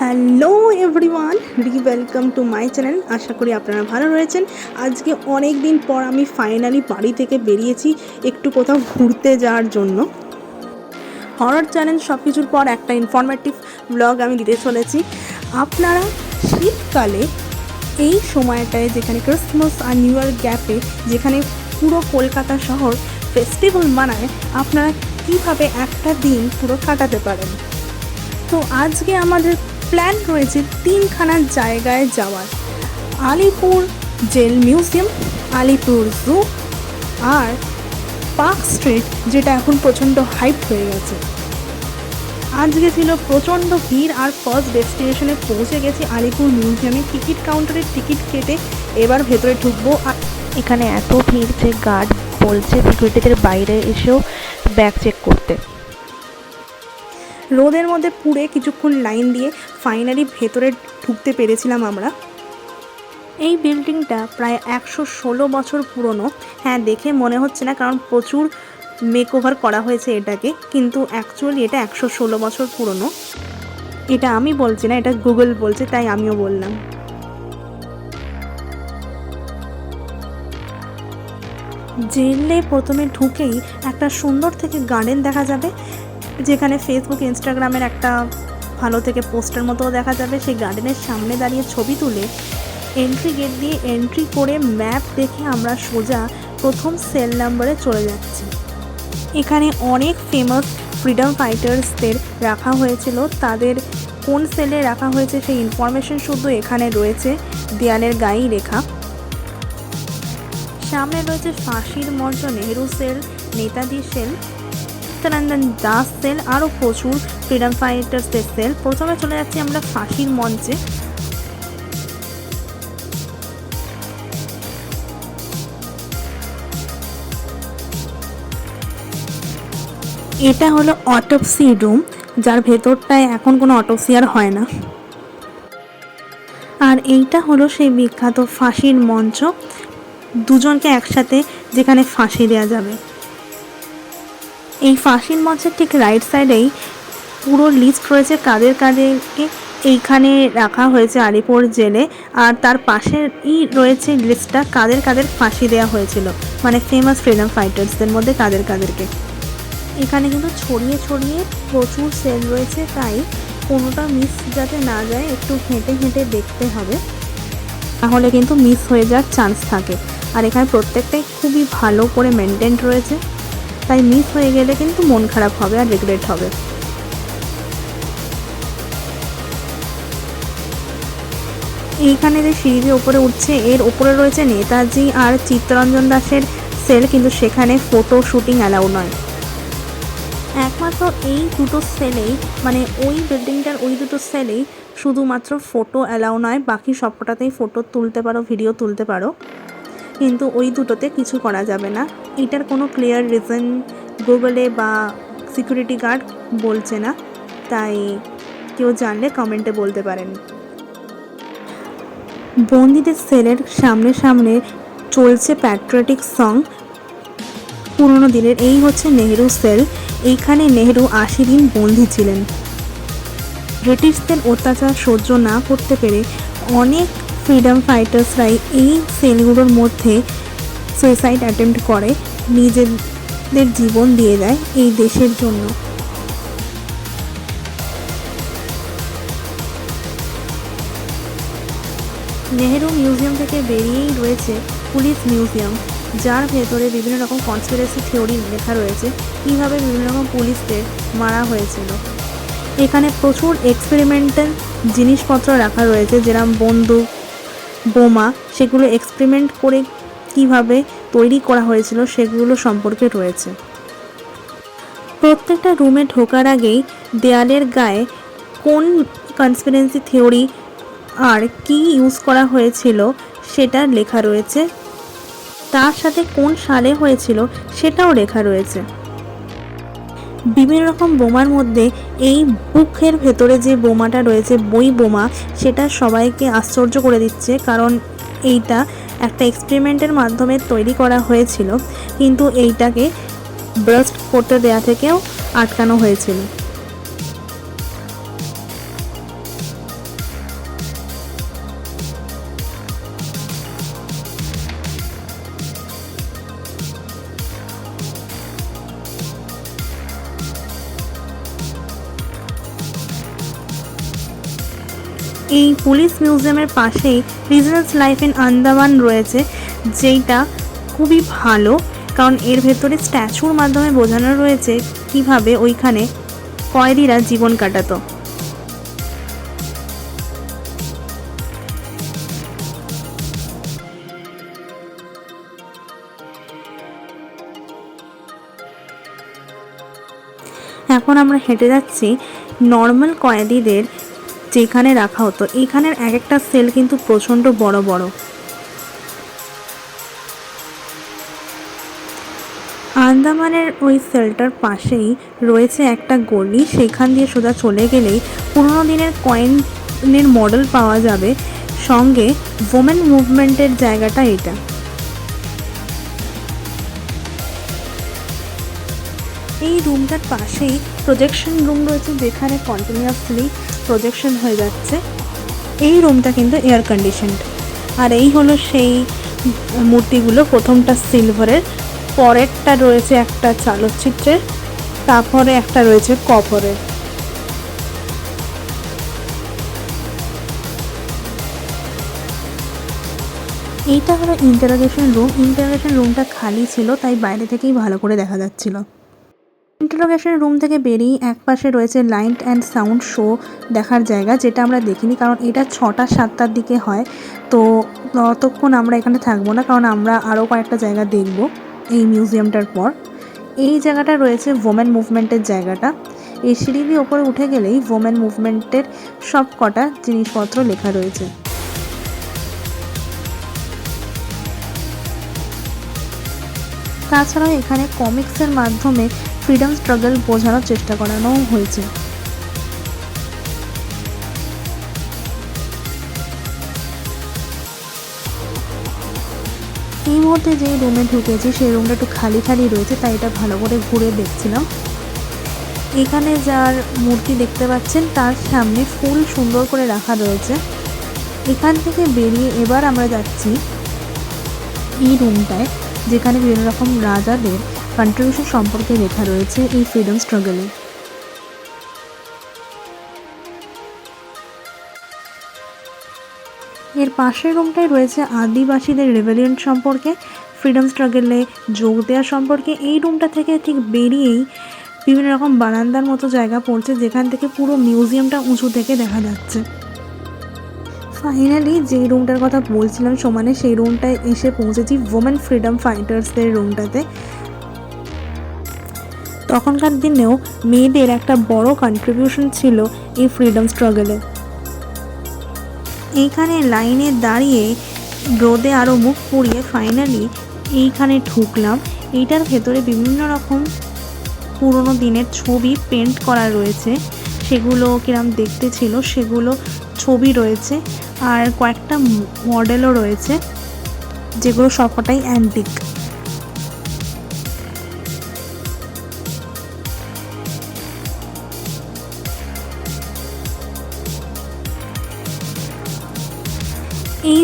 Hello everyone re welcome to my channel. আশা করি আপনারা ভালো রয়েছেন। আজকে অনেক দিন পর আমি ফাইনালি বাড়ি থেকে বেরিয়েছি একটু কোথাও ঘুরতে যাওয়ার জন্য। হরর চ্যানেল সব কিছুর পর একটা ইনফরমেটিভ ব্লগ আমি দিতে চলেছি। আপনারা শীতকালে এই সময়টায় যেখানে ক্রিসমাস আর নিউ ইয়ার গ্যাপে যেখানে পুরো কলকাতা শহর ফেস্টিভ্যাল মানায়, আপনারা কীভাবে একটা দিন পুরো কাটাতে পারেন? তো আজকে আমাদের প্ল্যান রয়েছে তিনখানা জায়গায় যাওয়ার। Alipore jail museum, Alipore zoo আর পার্ক স্ট্রিট, যেটা এখন প্রচণ্ড হাইপ হয়ে গেছে। আজকে ছিল প্রচণ্ড ভিড় আর ফার্স্ট ডেস্টিনেশনে পৌঁছে গেছি আলিপুর মিউজিয়ামে। টিকিট কাউন্টারের টিকিট কেটে এবার ভেতরে ঢুকবো। আর এখানে এত ভিড় যে গার্ড বলছে সিকিউরিটিদের বাইরে এসেও ব্যাগ চেক করতে। রোদের মধ্যে পুড়ে কিছুক্ষণ লাইন দিয়ে ফাইনালি ভেতরে ঢুকতে পেরেছিলাম আমরা। এই বিল্ডিংটা প্রায় একশো ষোলো বছর পুরনো। হ্যাঁ দেখে মনে হচ্ছে না কারণ প্রচুর মেকওভার করা হয়েছে এটাকে, কিন্তু অ্যাকচুয়ালি এটা একশো ষোলো বছর পুরনো। এটা আমি বলছি না, এটা গুগল বলছে, তাই আমিও বললাম। জেলে প্রথমে ঢুকেই একটা সুন্দর থেকে গার্ডেন দেখা যাবে, যেখানে ফেসবুক ইনস্টাগ্রামের একটা ভালো থেকে পোস্টার মতো দেখা যাবে। সেই গার্ডেনের সামনে দাঁড়িয়ে ছবি তুলে এন্ট্রি গেট দিয়ে এন্ট্রি করে ম্যাপ দেখে আমরা সোজা প্রথম সেল নাম্বারে চলে যাচ্ছি। এখানে অনেক ফেমাস ফ্রিডম ফাইটার্সদের রাখা হয়েছিল। তাদের কোন সেলে রাখা হয়েছে সেই ইনফরমেশন শুধু এখানে রয়েছে। দেয়ালের গায়েই রেখা। সামনে রয়েছে ফাঁসির মঞ্চ Nehru cell Netaji cell Satyanandan Das cell, আরও প্রচুর ফ্রিডম ফাইটার্সদের সেল। প্রথমে চলে যাচ্ছি আমরা ফাঁসির মঞ্চে। এটা হলো অটোপসি রুম যার ভেতরটায় এখন কোনো অটোপসি আর হয় না। আর এইটা হলো সেই বিখ্যাত ফাঁসির মঞ্চ। দুজনকে একসাথে যেখানে ফাঁসি দেওয়া যাবে। এই ফাঁসির মঞ্চের ঠিক রাইট সাইডেই পুরো লিস্ট রয়েছে কাদের কাদেরকে এইখানে রাখা হয়েছে আলিপুর জেলে। আর তার পাশেই রয়েছে লিস্টটা কাদের কাদের ফাঁসি দেওয়া হয়েছিল। মানে ফেমাস ফ্রিডম ফাইটার্সদের মধ্যে কাদের কাদেরকে। এখানে কিন্তু ছড়িয়ে ছড়িয়ে প্রচুর সেল রয়েছে, তাই কোনোটা মিস যাতে না যায়, একটু হেঁটে হেঁটে দেখতে হবে। তাহলে কিন্তু মিস হয়ে যাওয়ার চান্স থাকে। আর এখানে প্রত্যেকটাই খুবই ভালো করে মেনটেন রয়েছে। তাই মিস হয়ে গেলে কিন্তু মন খারাপ হবে আর রিগ্রেট হবে। এইখানে যে সিঁড়ির ওপরে উঠছে, এর ওপরে রয়েছে নেতাজি আর চিত্তরঞ্জন দাসের সেল কিন্তু সেখানে ফটো শুটিং অ্যালাউ নয়। একমাত্র এই দুটো সেলেই মানে ওই বিল্ডিংটার ওই দুটো সেলেই শুধুমাত্র ফটো অ্যালাউ নয়, বাকি সবকটাতেই ফটো তুলতে পারো ভিডিও তুলতে পারো। কিন্তু ওই দুটোতে কিছু করা যাবে না। এটার কোনো ক্লিয়ার রিজন গুগলে বা সিকিউরিটি গার্ড বলছে না। তাই কেউ জানলে কমেন্টে বলতে পারেন। বন্দিদের সেলের সামনে সামনে চলছে প্যাট্রিয়টিক সং পুরনো দিনের এই হচ্ছে নেহেরু সেল। এইখানে নেহেরু আশি দিন বন্দি ছিলেন। ব্রিটিশদের অত্যাচার সহ্য না করতে পেরে অনেক ফ্রিডম ফাইটার্সরাই এই সেলগুলোর মধ্যে সুইসাইড অ্যাটেম্প্ট করে, নিজেদের জীবন দিয়ে দেয় এই দেশের জন্য। নেহেরু মিউজিয়াম থেকে বেরিয়েই রয়েছে পুলিশ মিউজিয়াম, যার ভেতরে বিভিন্ন রকম কনস্পিরেসি থিওরি লেখা রয়েছে, কীভাবে বিভিন্ন রকম পুলিশদের মারা হয়েছিল। এখানে প্রচুর এক্সপেরিমেন্টাল জিনিসপত্র রাখা রয়েছে যেরকম বন্দুক বোমা, সেগুলো এক্সপেরিমেন্ট করে কীভাবে তৈরি করা হয়েছিল সেগুলো সম্পর্কে রয়েছে। প্রত্যেকটা রুমে ঢোকার আগেই দেয়ালের গায়ে কোন কনসপিরেন্সি থিওরি আর কি ইউজ করা হয়েছিল সেটা লেখা রয়েছে। তার সাথে কোন সালে হয়েছিল সেটাও লেখা রয়েছে। বিভিন্ন রকম বোমার মধ্যে এই বুকের ভেতরে যে বোমাটা রয়েছে, বই বোমা, সেটা সবাইকে আশ্চর্য করে দিচ্ছে। কারণ এইটা একটা এক্সপেরিমেন্টের মাধ্যমে তৈরি করা হয়েছিল। কিন্তু এইটাকে ব্রাস্ট করতে দেয়া থেকেও আটকানো হয়েছিল। এই পুলিশ মিউজিয়ামের পাশেই বিজনেস লাইফ ইন আন্দামান রয়েছে, যেইটা খুবই ভালো, কারণ এর ভেতরে স্ট্যাচুর মাধ্যমে বোঝানো রয়েছে কীভাবে ওইখানে কয়েদিরা জীবন কাটাতো। এখন আমরা হেঁটে যাচ্ছি নর্মাল কয়েদিদের যেখানে রাখা হতো, এখানের এক একটা সেল কিন্তু প্রচণ্ড বড় বড়। আন্দামানের ওই সেলটার পাশেই রয়েছে একটা গলি, সেখান দিয়ে সোজা চলে গেলেই পুরোনো দিনের কয়েনের মডেল পাওয়া যাবে। সঙ্গে ওমেন মুভমেন্টের জায়গাটা এটা। এই রুমটার পাশেই প্রজেকশন রুম রয়েছে, যেখানে কন্টিনিউয়াসলি প্রজেকশন হয়ে যাচ্ছে। এই রুমটা কিন্তু এয়ার কন্ডিশনড আর এই হলো সেই মূর্তিগুলো, প্রথমটা সিলভারের পরেরটা রয়েছে একটা চালচিত্রের, তারপরে একটা রয়েছে কপরের এইটা হলো ইন্টারোগেশন রুম ইন্টারোগেশন রুমটা খালি ছিল, তাই বাইরে থেকেই ভালো করে দেখা যাচ্ছিল। ইন্টারোগেশন রুম থেকে বেরিয়ে এক পাশে রয়েছে লাইট অ্যান্ড সাউন্ড শো দেখার জায়গা, যেটা আমরা দেখিনি, কারণ এটা ছটা, সাতটার দিকে হয়। তো ততক্ষণ আমরা এখানে থাকব না, কারণ আমরা আরও কয়েকটা জায়গা দেখব এই মিউজিয়ামটার পর। এই জায়গাটা রয়েছে ওমেন মুভমেন্টের জায়গাটা। এই সিঁড়ি ওপরে উঠে গেলেই ওমেন মুভমেন্টের সব কটা জিনিসপত্র লেখা রয়েছে। তাছাড়াও এখানে কমিক্সের মাধ্যমে ফ্রিডম স্ট্রাগল বোঝানোর চেষ্টা করানো হয়েছে। এই মুহূর্তে যে রুমে ঢুকেছি, সেই রুমটা একটু খালি খালি রয়েছে, তাই এটা ভালো করে ঘুরে দেখছিলাম। এখানে যার মূর্তি দেখতে পাচ্ছেন, তার সামনে ফুল সুন্দর করে রাখা রয়েছে। এখান থেকে বেরিয়ে এবার আমরা যাচ্ছি এই রুমটায় যেখানে বিভিন্ন রকম রাজাদের কন্ট্রিবিউশন সম্পর্কে লেখা রয়েছে এই ফ্রিডম স্ট্রাগলে। এর পাশের রুমটায় রয়েছে আদিবাসীদের রেভেলিয়ন সম্পর্কে, ফ্রিডম স্ট্রাগলে যোগ দেওয়া সম্পর্কে। এই রুমটা থেকে ঠিক বেরিয়েই বিভিন্ন রকম বারান্দার মতো জায়গা পড়ছে, যেখান থেকে পুরো মিউজিয়ামটা উঁচু থেকে দেখা যাচ্ছে। ফাইনালি যে রুমটার কথা বলছিলাম সমানে, সেই রুমটায় এসে পৌঁছেছি ওমেন ফ্রিডম ফাইটার্সদের রুমটাতে। তখনকার দিনেও মেয়েদের একটা বড় কন্ট্রিবিউশন ছিল এই ফ্রিডম স্ট্রাগলে এইখানে লাইনে দাঁড়িয়ে রোদে আরও মুখ পুড়িয়ে ফাইনালি এইখানে ঢুকলাম। এইটার ভেতরে বিভিন্ন রকম পুরোনো দিনের ছবি পেন্ট করা রয়েছে। সেগুলো কিরম দেখতে ছিল সেগুলো ছবি রয়েছে আর কয়েকটা মডেলও রয়েছে, যেগুলো সবকটাই অ্যান্টিক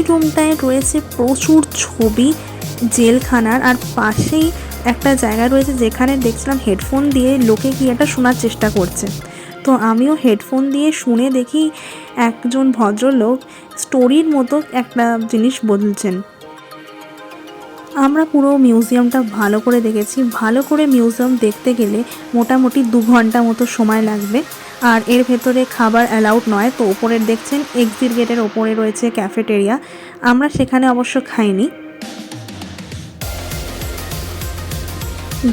রুমটায় রয়েছে প্রচুর ছবি, জেলখানার, আর পাশেই একটা জায়গা রয়েছে যেখানে দেখছিলাম হেডফোন দিয়ে লোকে কি একটা শোনার চেষ্টা করছে। তো আমিও হেডফোন দিয়ে শুনে দেখি একজন ভদ্রলোক স্টোরির মতো একটা জিনিস বলছেন। আমরা পুরো মিউজিয়ামটা ভালো করে দেখেছি। ভালো করে মিউজিয়াম দেখতে গেলে মোটামুটি দু ঘণ্টা মতো সময় লাগবে। আর এর ভেতরে খাবার অ্যালাউড নয়। তো ওপরের দেখছেন এক্সিট গেটের ওপরে রয়েছে ক্যাফেটেরিয়া আমরা সেখানে অবশ্য খাইনি।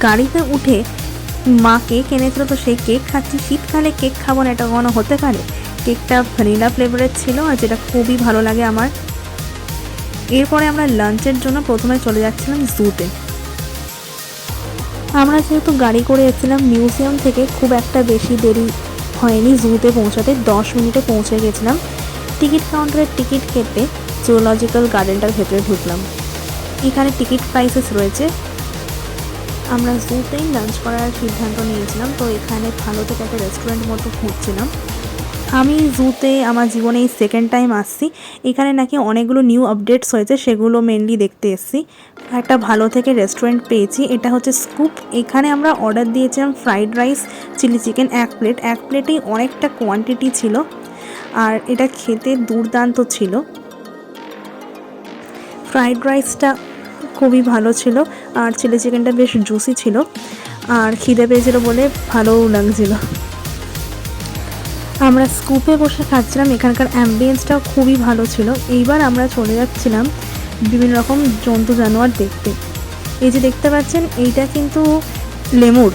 গাড়িতে উঠে মা কেক এনেছিল, তো সেই কেক খাচ্ছি। শীতকালে কেক খাব না, এটা কখনো হতে পারে। কেকটা ভ্যানিলা ফ্লেভারের ছিল আর যেটা খুবই ভালো লাগে আমার। এরপরে আমরা লাঞ্চের জন্য প্রথমে চলে যাচ্ছিলাম জুতে আমরা যেহেতু গাড়ি করে এসেছিলাম মিউজিয়াম থেকে খুব একটা বেশি দেরি হয়নি, জুতে পৌঁছাতে দশ মিনিটে পৌঁছে গেছিলাম। টিকিট কাউন্টারের টিকিট কেটে জুওলজিক্যাল গার্ডেনটার ভেতরে ঢুকলাম। এখানে টিকিট প্রাইসেস রয়েছে। আমরা জুতেই লাঞ্চ করার সিদ্ধান্ত নিয়েছিলাম, তো এখানে ভালো থেকে একটা রেস্টুরেন্ট মতো খুঁজছিলাম। আমি জুতে আমার জীবনে এই সেকেন্ড টাইম আসছি। এখানে নাকি অনেকগুলো নিউ আপডেটস হয়েছে, সেগুলো মেনলি দেখতে এসেছি। একটা ভালো থেকে রেস্টুরেন্ট পেয়েছি, এটা হচ্ছে স্কুপ এখানে আমরা অর্ডার দিয়েছিলাম ফ্রাইড রাইস চিলি চিকেন এক প্লেট এক প্লেটেই অনেকটা কোয়ান্টিটি ছিল, আর এটা খেতে দুর্দান্ত ছিল। ফ্রাইড রাইসটা খুবই ভালো ছিল, আর চিলি চিকেনটা বেশ জুসি ছিল, আর খিদে পেয়েছিল বলে ভালোও লাগছিল। আমরা স্কুপে বসে খাচ্ছিলাম, এখানকার অ্যাম্বিয়েন্সটাও খুবই ভালো ছিল। এইবার আমরা চলে যাচ্ছিলাম বিভিন্ন রকম জন্তু জানোয়ার দেখতে। এই যে দেখতে পাচ্ছেন, এইটা কিন্তু লেমুর।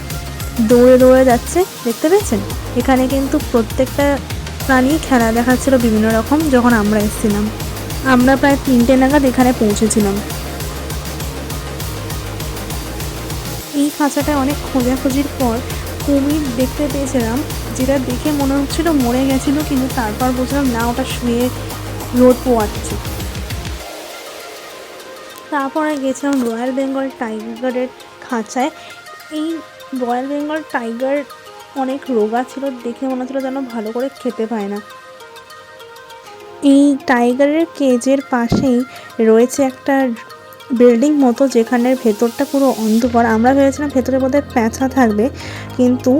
দৌড়ে দৌড়ে যাচ্ছে, দেখতে পেয়েছেন? এখানে কিন্তু প্রত্যেকটা প্রাণী খেলা দেখাচ্ছিল বিভিন্ন রকম যখন আমরা এসেছিলাম। আমরা প্রায় তিনটে নাগাদ এখানে পৌঁছেছিলাম। এই খাঁচাটা অনেক খোঁজাখুঁজির পর কুমির দেখতে পেয়েছিলাম। যেটা দেখে মনে হচ্ছিল মরে গেছিল, কিন্তু তারপর বুঝলাম না, ওটা শুয়ে রোদ পোয়াচ্ছে। তারপরে গেছিলাম রয়্যাল বেঙ্গল টাইগারের খাঁচায়। এই রয়্যাল বেঙ্গল টাইগার অনেক রোগা ছিল, দেখে মনে হচ্ছিল যেন ভালো করে খেতে পায় না। এই টাইগারের কেজের পাশেই রয়েছে একটা বিল্ডিং মতো, যেখানের ভেতরটা পুরো অন্ধকার। আমরা ভেবেছিলাম ভেতরে বোধহয় প্যাঁচা থাকবে, কিন্তু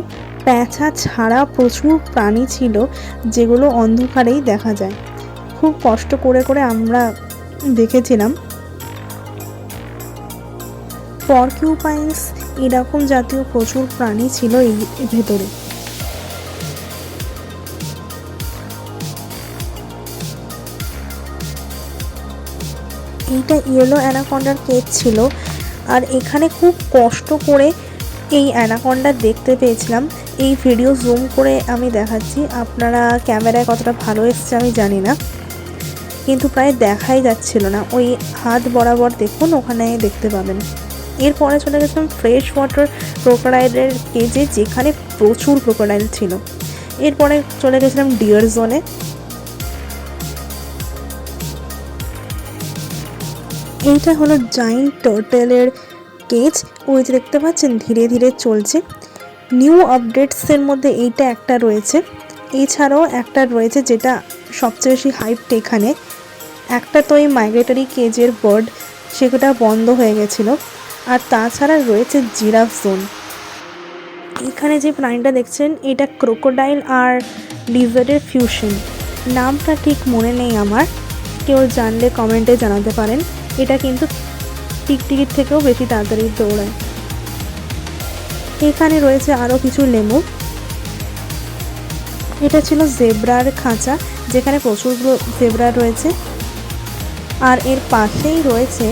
প্যাঁচা ছাড়া প্রচুর প্রাণী ছিল যেগুলো অন্ধকারেই দেখা যায়। খুব কষ্ট করে করে আমরা দেখেছিলাম। পরকিউপাইন্স এরকম জাতীয় প্রচুর প্রাণী ছিল এই ভেতরে। এইটা ইয়েলো অ্যানাকন্ডার কেক ছিল। আর এখানে খুব কষ্ট করে এই অ্যানাকন্ডা দেখতে পেয়েছিলাম। এই ভিডিও জুম করে আমি দেখাচ্ছি, আপনারা ক্যামেরায় কতটা ভালো এসছে আমি জানি না, কিন্তু প্রায় দেখাই যাচ্ছিল না। ওই হাত বরাবর দেখুন, ওখানে দেখতে পাবেন। এরপরে চলে গেছিলাম ফ্রেশ ওয়াটার ক্রোকোডাইলের কেজে যেখানে প্রচুর ক্রোকোডাইল ছিল। এরপরে চলে গেছিলাম ডিয়ার জোনে এইটা হলো জাইন্ট টার্টেলের কেজ ওই যে দেখতে পাচ্ছেন, ধীরে ধীরে চলছে। নিউ আপডেটসের মধ্যে এইটা একটা রয়েছে। এছাড়াও একটা রয়েছে যেটা সবচেয়ে বেশি হাইপড এখানে। একটা তো এই মাইগ্রেটরি কেজের বার্ড সেটা বন্ধ হয়ে গেছিল। আর তাছাড়া রয়েছে জিরাফ জোন এখানে যে প্রাণীটা দেখছেন, এটা ক্রোকোডাইল আর লিজার্ডের ফিউশন নামটা ঠিক মনে নেই আমার। কেউ জানলে কমেন্টে জানাতে পারেন। এটা কিন্তু টিকটিকির থেকেও বেশি তাড়াতাড়ি দৌড়ায়। এখানে রয়েছে আরও কিছু লেমু এটা ছিল জেব্রার খাঁচা, যেখানে প্রচুর জেব্রা রয়েছে। আর এর পাশেই রয়েছে,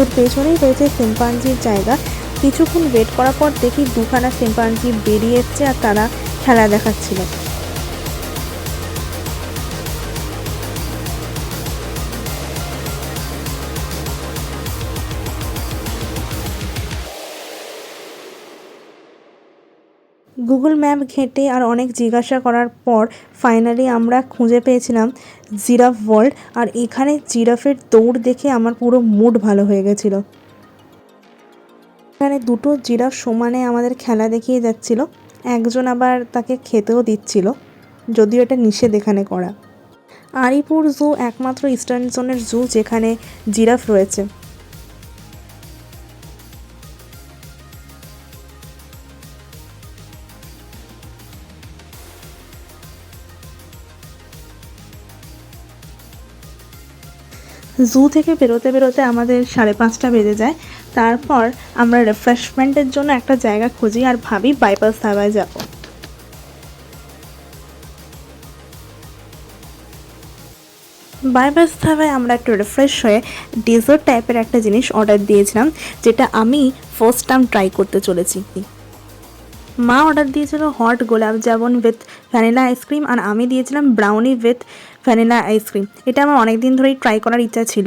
এর পেছনেই রয়েছে সিম্পাঞ্জির জায়গা। কিছুক্ষণ ওয়েট করার পর দেখি দুখানা সিম্পাঞ্জি বেরিয়ে এসছে আর তারা খেলা দেখাচ্ছিল। গুগল ম্যাপ ঘেঁটে আর অনেক জিজ্ঞাসা করার পর ফাইনালি আমরা খুঁজে পেয়েছিলাম জিরাফ ওয়ার্ল্ড আর এখানে জিরাফের দৌড় দেখে আমার পুরো মুড ভালো হয়ে গেছিল। এখানে দুটো জিরাফ সমানে আমাদের খেলা দেখিয়ে যাচ্ছিল, একজন আবার তাকে খেতেও দিচ্ছিল, যদিও এটা নিষেধ এখানে করা। আরিপুর জু একমাত্র ইস্টার্ন জোনের জু যেখানে জিরাফ রয়েছে। জু থেকে বেরোতে বেরোতে আমাদের সাড়ে পাঁচটা বেজে যায়। তারপর আমরা রিফ্রেশমেন্টের জন্য একটা জায়গা খুঁজি আর ভাবি বাইপাস ধাবায় যাব। বাইপাস ধাবায় আমরা একটু রিফ্রেশ হয়ে ডেজার্ট টাইপের একটা জিনিস অর্ডার দিয়েছিলাম, যেটা আমি ফার্স্ট টাইম ট্রাই করতে চলেছি। মা অর্ডার দিয়েছিল hot gulab jamun with vanilla ice cream আর আমি দিয়েছিলাম ব্রাউনি উইথ ভ্যানিলা আইসক্রিম এটা আমার অনেক দিন ধরেই ট্রাই করার ইচ্ছা ছিল।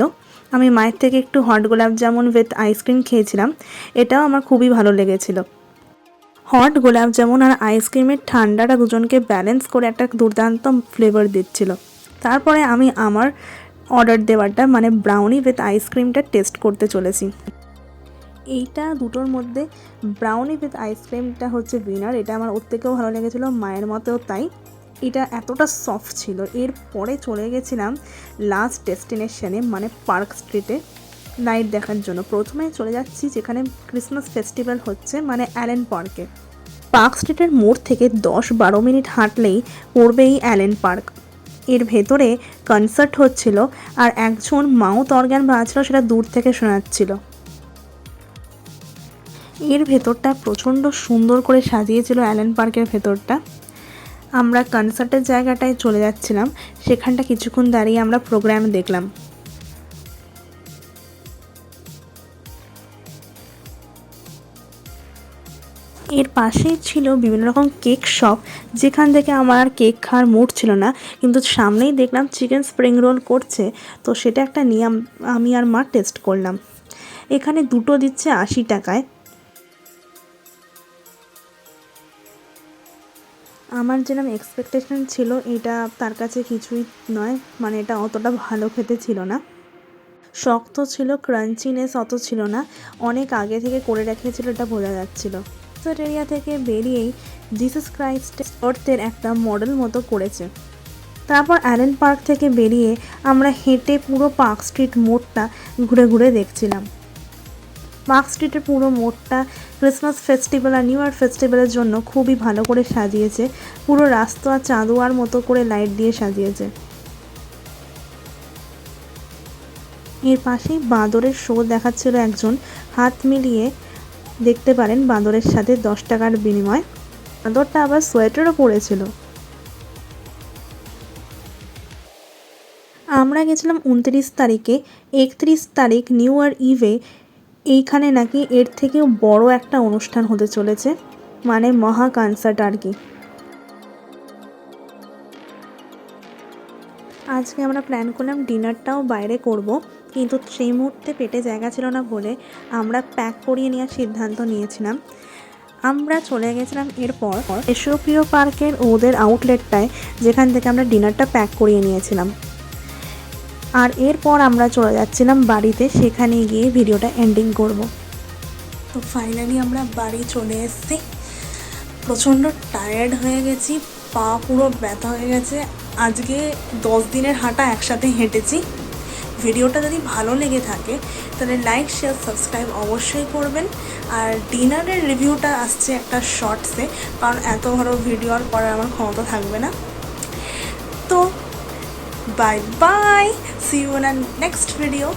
আমি মায়ের থেকে একটু hot gulab jamun with ice cream খেয়েছিলাম। এটাও আমার খুবই ভালো লেগেছিল। হট গোলাপ জামুন আর আইসক্রিমের ঠান্ডাটা দুজনকে ব্যালেন্স করে একটা দুর্দান্ত ফ্লেভার দিচ্ছিল। তারপরে আমি আমার অর্ডার দেওয়াটা মানে ব্রাউনি উইথ আইসক্রিমটা টেস্ট করতে চলেছি। এইটা দুটোর মধ্যে ব্রাউনি উইথ আইসক্রিমটা হচ্ছে উইনার এটা আমার ওর থেকেও ভালো লেগেছিলো, মায়ের মতেও তাই। এটা এতটা সফট ছিল। এর পরে চলে গেছিলাম লাস্ট ডেস্টিনেশনে মানে পার্ক স্ট্রিটে নাইট দেখার জন্য। প্রথমে চলে যাচ্ছি যেখানে ক্রিসমাস ফেস্টিভ্যাল হচ্ছে মানে অ্যালেন পার্কে পার্ক স্ট্রিটের মোড় থেকে দশ বারো মিনিট হাঁটলেই পড়বেই অ্যালেন পার্কের ভেতরে কনসার্ট হচ্ছিল আর একজন মাউথ অর্গ্যান বাজছিল সেটা দূর থেকে শোনাচ্ছিল। এর ভেতরটা প্রচণ্ড সুন্দর করে সাজিয়েছিল অ্যালেন পার্কের ভেতরটা। আমরা কনসার্টের জায়গাটায় চলে যাচ্ছিলাম, সেখানটা কিছুক্ষণ দাঁড়িয়ে আমরা প্রোগ্রাম দেখলাম। এর পাশেই ছিল বিভিন্ন রকম কেক শপ, যেখান থেকে আমার আর কেক খাওয়ার মুড ছিল না, কিন্তু সামনেই দেখলাম চিকেন স্প্রিং রোল করছে, তো সেটা একটা নিয়ে আমি আর মা টেস্ট করলাম। এখানে দুটো দিচ্ছে আশি টাকায়। আমার যেরকম এক্সপেকটেশন ছিল, এটা তার কাছে কিছুই নয়। মানে এটা অতটা ভালো খেতে ছিল না। শক্ত ছিল ক্রাঞ্চিনেস অত ছিল না। অনেক আগে থেকে করে রেখেছিল এটা বোঝা যাচ্ছিল। এরিয়া থেকে বেরিয়েই জিসাস ক্রাইস্ট অর্থের একটা মডেল মতো করেছে। তারপর অ্যালেন পার্ক থেকে বেরিয়ে আমরা হেঁটে পুরো পার্ক স্ট্রিট মোড়টা ঘুরে ঘুরে দেখছিলাম। পার্ক স্ট্রিটের পুরো মোড়টা ক্রিসমাস ফেস্টিভ্যাল আর নিউ ইয়ার ফেস্টিভ্যালের জন্য খুবই ভালো করে সাজিয়েছে। পুরো রাস্তা চাঁদোয়ার মতো করে লাইট দিয়ে সাজিয়েছে। এর পাশেই বাঁদরের শো দেখাচ্ছিল একজন। হাত মিলিয়ে দেখতে পারেন বাঁদরের সাথে দশ টাকার বিনিময়। বাঁদরটা আবার সোয়েটারও পরেছিল। আমরা গেছিলাম উনত্রিশ তারিখে। একত্রিশ তারিখ নিউ ইয়ার ইভে এইখানে নাকি এর থেকেও বড় একটা অনুষ্ঠান হতে চলেছে মানে মহা কনসার্ট আর কি। আজকে আমরা প্ল্যান করলাম ডিনারটাও বাইরে করব, কিন্তু সেই মুহূর্তে পেটে জায়গা ছিল না বলে আমরা প্যাক করিয়ে নেওয়ার সিদ্ধান্ত নিয়েছিলাম। আমরা চলে গেছিলাম এরপর এশোপ্রিয় পার্কের ওদের আউটলেটটায় যেখান থেকে আমরা ডিনারটা প্যাক করিয়ে নিয়েছিলাম। আর এরপর আমরা চলে যাচ্ছিলাম বাড়িতে সেখানে গিয়ে ভিডিওটা এন্ডিং করব। তো ফাইনালি আমরা বাড়ি চলে এসেছি। প্রচণ্ড টায়ার্ড হয়ে গেছি, পা পুরো ব্যথা হয়ে গেছে। আজকে দশ দিনের হাঁটা একসাথে হেঁটেছি। ভিডিওটা যদি ভালো লেগে থাকে, তাহলে লাইক শেয়ার সাবস্ক্রাইব অবশ্যই করবেন। আর ডিনারের রিভিউটা আসছে একটা শর্টসে কারণ এত বড় ভিডিও আর করার আমার ক্ষমতা থাকবে না। Bye bye. See you in a next video.